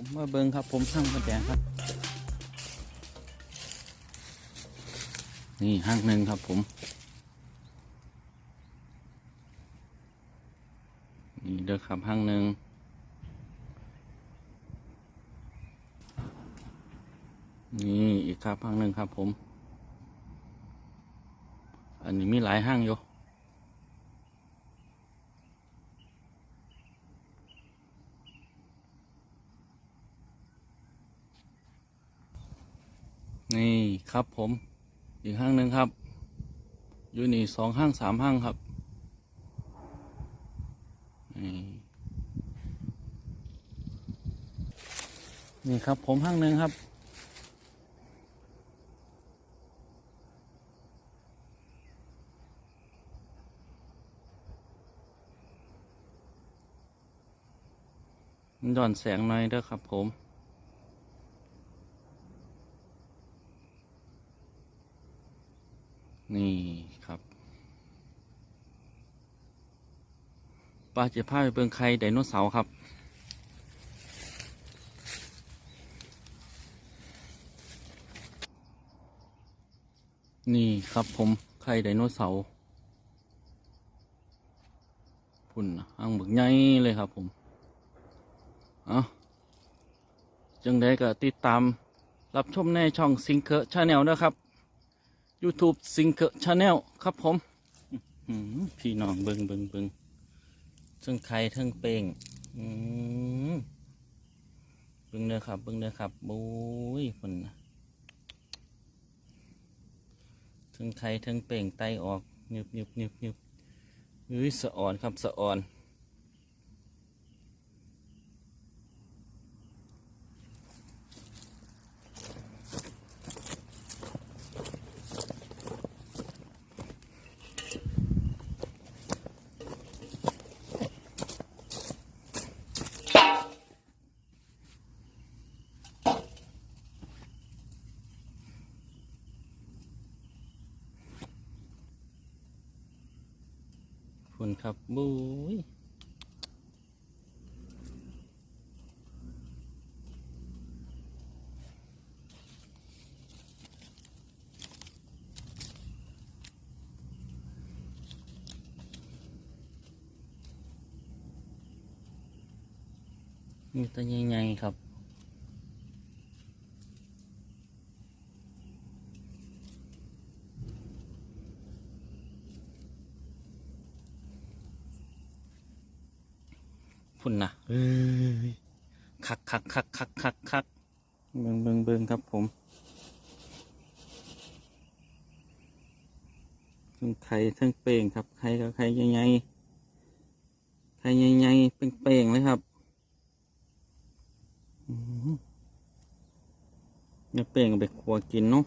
ผมมาเบิงครับ ผมห้างกระแจครับ นี่ห้างหนึ่งครับผม นี่เด้อครับห้างหนึ่งนี่อีกครับห้างหนึ่งครับผม อันนี้มีหลายห้างอยู่ นี่ครับผม อีกห้างหนึ่งครับ อยู่นี่สองห้างสามห้างครับนี่ครับผมห้างหนึ่งครับย้อนแสงหน่อยเด้อครับผม นี่ครับป้าจะพาไปเบิ่งไข่ไดโนเสาร์ครับ นี่ครับผมไข่ไดโนเสาร์พุ่นอ่างบึกใหญ่เลยครับผม เอะจังได้ก็ติดตามรับชมในช่องซิงเกอร์ชาแนลนะครับ YouTube ซิงเกอร์ชาแนลครับผมพี่น้องเบิงเบิงเบิงทั้งไข่ทั้งเป่งเบิงเด้อครับเบิงเด้อครับโอ้ยคนน่ะทั้งไข่ทั้งเป่งไตออกหนึบหนึบหนึบหนึบเฮ้ยสะอ่อนครับสะอ่อน คุณครับบุ้ยมีตัวใหญ่ๆครับ พุ่นนะเอ้ยคักคักคักคักคักคักเบิงเบิงเบิงครับผมทั้งไข่ทั้งเป่งครับไข่กับไข่ใหญ่ๆไข่ใหญ่ๆเป่งๆเลยครับอื้อหือเนี่ยเป่งเอาไปขัวกินเนาะ